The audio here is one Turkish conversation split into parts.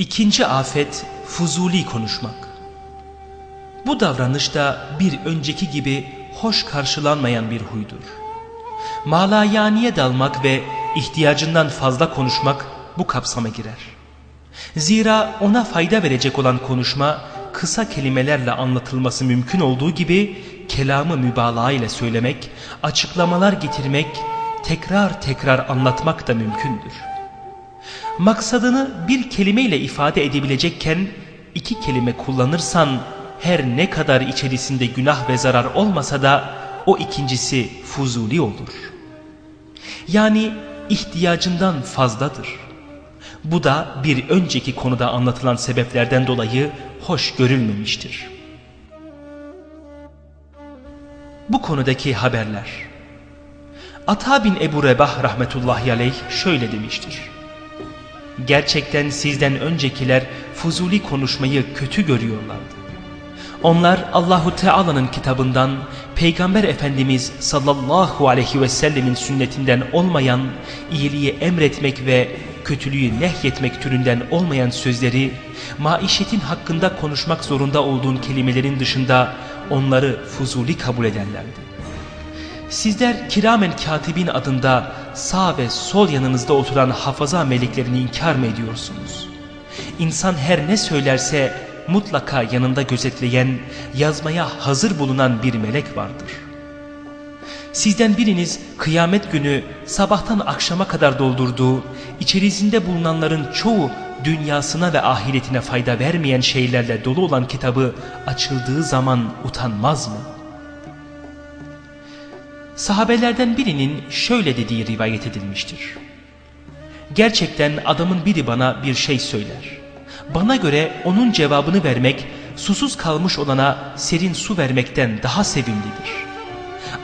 İkinci afet fuzuli konuşmak. Bu davranış da bir önceki gibi hoş karşılanmayan bir huydur. Malayaniye dalmak ve ihtiyacından fazla konuşmak bu kapsama girer. Zira ona fayda verecek olan konuşma kısa kelimelerle anlatılması mümkün olduğu gibi kelamı mübalağa ile söylemek, açıklamalar getirmek, tekrar tekrar anlatmak da mümkündür. Maksadını bir kelimeyle ifade edebilecekken iki kelime kullanırsan her ne kadar içerisinde günah ve zarar olmasa da o ikincisi fuzuli olur. Yani ihtiyacından fazladır. Bu da bir önceki konuda anlatılan sebeplerden dolayı hoş görülmemiştir. Bu konudaki haberler Ata bin Ebu Rebah rahmetullahi aleyh şöyle demiştir. Gerçekten sizden öncekiler fuzuli konuşmayı kötü görüyorlardı. Onlar Allahu Teala'nın kitabından Peygamber Efendimiz sallallahu aleyhi ve sellemin sünnetinden olmayan iyiliği emretmek ve kötülüğü nehyetmek türünden olmayan sözleri maişetin hakkında konuşmak zorunda olduğun kelimelerin dışında onları fuzuli kabul ederlerdi. Sizler kiramen katibin adında sağ ve sol yanınızda oturan hafaza meleklerini inkar mı ediyorsunuz? İnsan her ne söylerse mutlaka yanında gözetleyen, yazmaya hazır bulunan bir melek vardır. Sizden biriniz kıyamet günü sabahtan akşama kadar doldurduğu, içerisinde bulunanların çoğu dünyasına ve ahiretine fayda vermeyen şeylerle dolu olan kitabı açıldığı zaman utanmaz mı? Sahabelerden birinin şöyle dediği rivayet edilmiştir. Gerçekten adamın biri bana bir şey söyler. Bana göre onun cevabını vermek susuz kalmış olana serin su vermekten daha sevimlidir.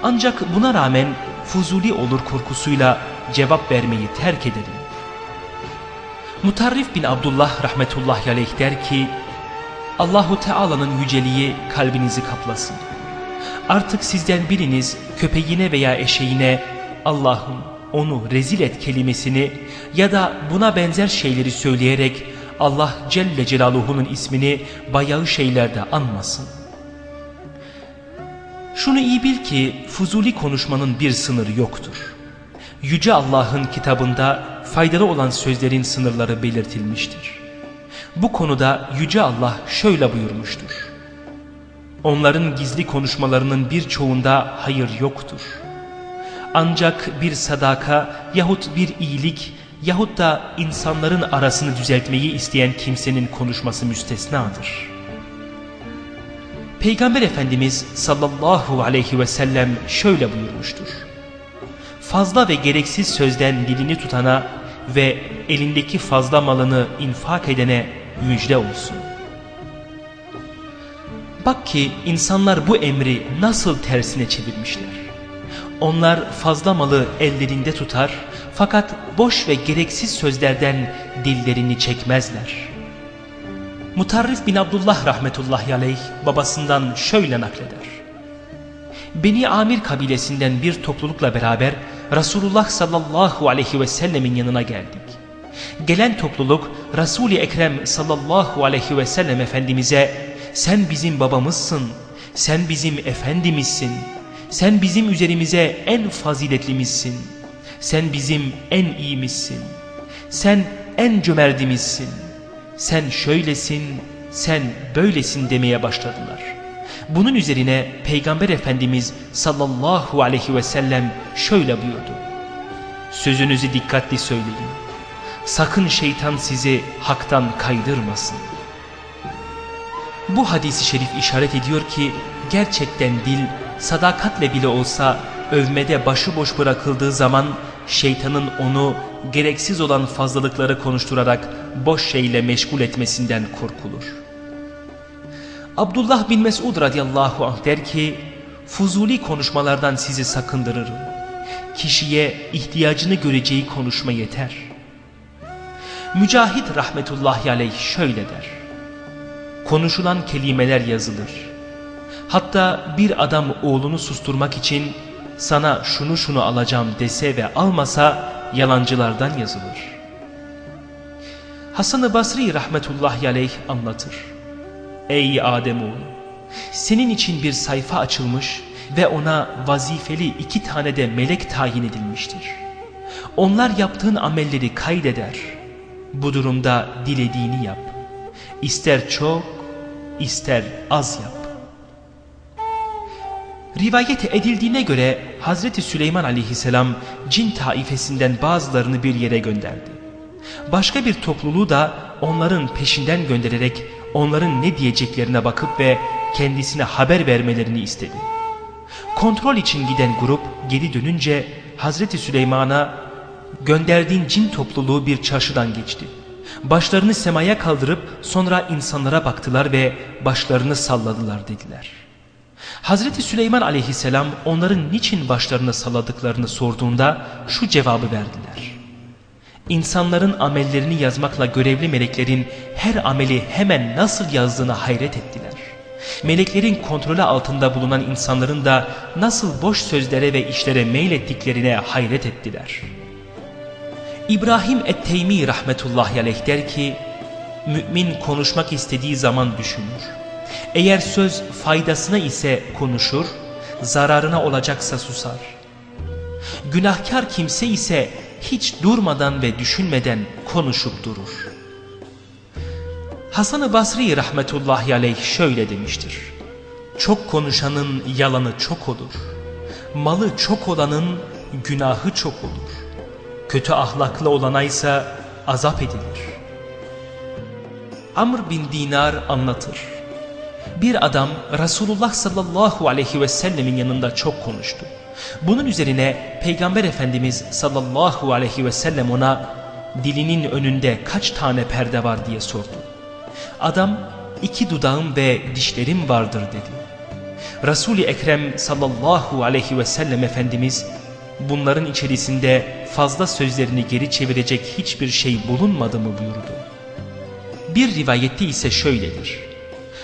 Ancak buna rağmen fuzuli olur korkusuyla cevap vermeyi terk ederim. Mutarrif bin Abdullah rahmetullahi aleyh der ki Allahu Teala'nın yüceliği kalbinizi kaplasın. Artık sizden biriniz köpeğine veya eşeğine Allah'ım onu rezil et kelimesini ya da buna benzer şeyleri söyleyerek Allah Celle Celaluhu'nun ismini bayağı şeylerde anmasın. Şunu iyi bil ki fuzuli konuşmanın bir sınırı yoktur. Yüce Allah'ın kitabında faydalı olan sözlerin sınırları belirtilmiştir. Bu konuda Yüce Allah şöyle buyurmuştur. Onların gizli konuşmalarının birçoğunda hayır yoktur. Ancak bir sadaka yahut bir iyilik yahut da insanların arasını düzeltmeyi isteyen kimsenin konuşması müstesnadır. Peygamber Efendimiz sallallahu aleyhi ve sellem şöyle buyurmuştur. Fazla ve gereksiz sözden dilini tutana ve elindeki fazla malını infak edene müjde olsun. Bak ki insanlar bu emri nasıl tersine çevirmişler. Onlar fazla malı ellerinde tutar fakat boş ve gereksiz sözlerden dillerini çekmezler. Mutarrif bin Abdullah rahmetullahi aleyh babasından şöyle nakleder. Beni Amir kabilesinden bir toplulukla beraber Resulullah sallallahu aleyhi ve sellemin yanına geldik. Gelen topluluk Resul-i Ekrem sallallahu aleyhi ve sellem Efendimiz'e sen bizim babamızsın, sen bizim efendimizsin, sen bizim üzerimize en faziletlimizsin, sen bizim en iyimizsin, sen en cömertimizsin, sen şöylesin, sen böylesin demeye başladılar. Bunun üzerine Peygamber Efendimiz sallallahu aleyhi ve sellem şöyle buyurdu. Sözünüzü dikkatli söyleyin. Sakın şeytan sizi haktan kaydırmasın. Bu hadisi şerif işaret ediyor ki gerçekten dil sadakatle bile olsa övmede başıboş bırakıldığı zaman şeytanın onu gereksiz olan fazlalıkları konuşturarak boş şeyle meşgul etmesinden korkulur. Abdullah bin Mesud radıyallahu anh der ki fuzuli konuşmalardan sizi sakındırırım. Kişiye ihtiyacını göreceği konuşma yeter. Mücahit rahmetullahi aleyh şöyle der. Konuşulan kelimeler yazılır. Hatta bir adam oğlunu susturmak için sana şunu şunu alacağım dese ve almasa yalancılardan yazılır. Hasan-ı Basri rahmetullahi aleyh anlatır. Ey Ademoğlu! Senin için bir sayfa açılmış ve ona vazifeli iki tane de melek tayin edilmiştir. Onlar yaptığın amelleri kaydeder. Bu durumda dilediğini yap. İster çok, ister az yap. Rivayet edildiğine göre Hazreti Süleyman aleyhisselam cin taifesinden bazılarını bir yere gönderdi. Başka bir topluluğu da onların peşinden göndererek onların ne diyeceklerine bakıp ve kendisine haber vermelerini istedi. Kontrol için giden grup geri dönünce Hazreti Süleyman'a gönderdiğin cin topluluğu bir çarşıdan geçti. Başlarını semaya kaldırıp sonra insanlara baktılar ve başlarını salladılar dediler. Hazreti Süleyman aleyhisselam onların niçin başlarını salladıklarını sorduğunda şu cevabı verdiler. İnsanların amellerini yazmakla görevli meleklerin her ameli hemen nasıl yazdığına hayret ettiler. Meleklerin kontrolü altında bulunan insanların da nasıl boş sözlere ve işlere meylettiklerine hayret ettiler. İbrahim et-Teymi rahmetullahi aleyh der ki, Mümin konuşmak istediği zaman düşünür. Eğer söz faydasına ise konuşur, zararına olacaksa susar. Günahkar kimse ise hiç durmadan ve düşünmeden konuşup durur. Hasan-ı Basri rahmetullahi aleyh şöyle demiştir. Çok konuşanın yalanı çok olur. Malı çok olanın günahı çok olur. Kötü ahlaklı olana ise azap edilir. Amr bin Dinar anlatır. Bir adam Resulullah sallallahu aleyhi ve sellemin yanında çok konuştu. Bunun üzerine Peygamber Efendimiz sallallahu aleyhi ve sellem ona dilinin önünde kaç tane perde var diye sordu. Adam iki dudağım ve dişlerim vardır dedi. Resul-i Ekrem sallallahu aleyhi ve sellem Efendimiz bunların içerisinde fazla sözlerini geri çevirecek hiçbir şey bulunmadı mı buyurdu. Bir rivayette ise şöyledir.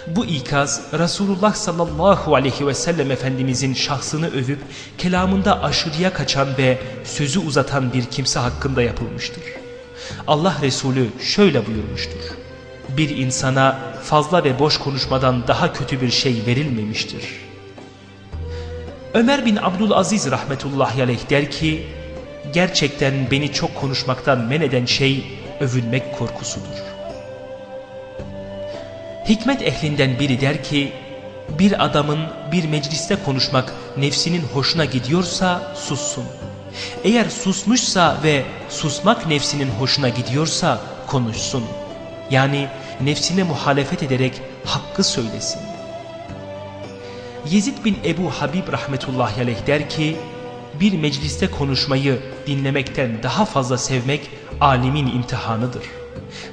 Bu ikaz Resulullah sallallahu aleyhi ve sellem Efendimizin şahsını övüp kelamında aşırıya kaçan ve sözü uzatan bir kimse hakkında yapılmıştır. Allah Resulü şöyle buyurmuştur. Bir insana fazla ve boş konuşmadan daha kötü bir şey verilmemiştir. Ömer bin Abdülaziz rahmetullahi aleyh der ki, gerçekten beni çok konuşmaktan men eden şey övünmek korkusudur. Hikmet ehlinden biri der ki, bir adamın bir mecliste konuşmak nefsinin hoşuna gidiyorsa sussun. Eğer susmuşsa ve susmak nefsinin hoşuna gidiyorsa konuşsun. Yani nefsine muhalefet ederek hakkı söylesin. Yezid bin Ebu Habib rahmetullahi aleyh der ki, bir mecliste konuşmayı dinlemekten daha fazla sevmek alimin imtihanıdır.''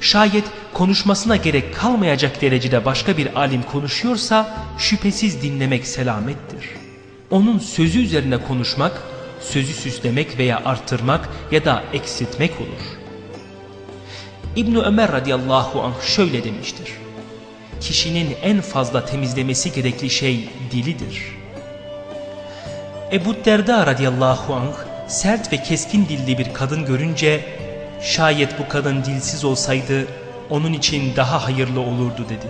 Şayet konuşmasına gerek kalmayacak derecede başka bir alim konuşuyorsa şüphesiz dinlemek selamettir. Onun sözü üzerine konuşmak, sözü süslemek veya arttırmak ya da eksiltmek olur. ibn Ömer radıyallahu anh şöyle demiştir. Kişinin en fazla temizlemesi gerekli şey dilidir. Ebu Derda radıyallahu anh sert ve keskin dilli bir kadın görünce Şayet bu kadın dilsiz olsaydı onun için daha hayırlı olurdu dedi.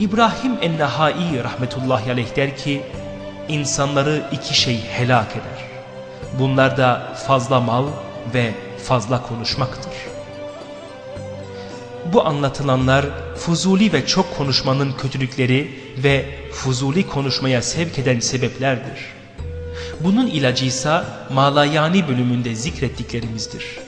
İbrahim Ennehai rahmetullahi aleyh der ki insanları iki şey helak eder. Bunlar da fazla mal ve fazla konuşmaktır. Bu anlatılanlar fuzuli ve çok konuşmanın kötülükleri ve fuzuli konuşmaya sevk eden sebeplerdir. Bunun ilacıysa malayani bölümünde zikrettiklerimizdir.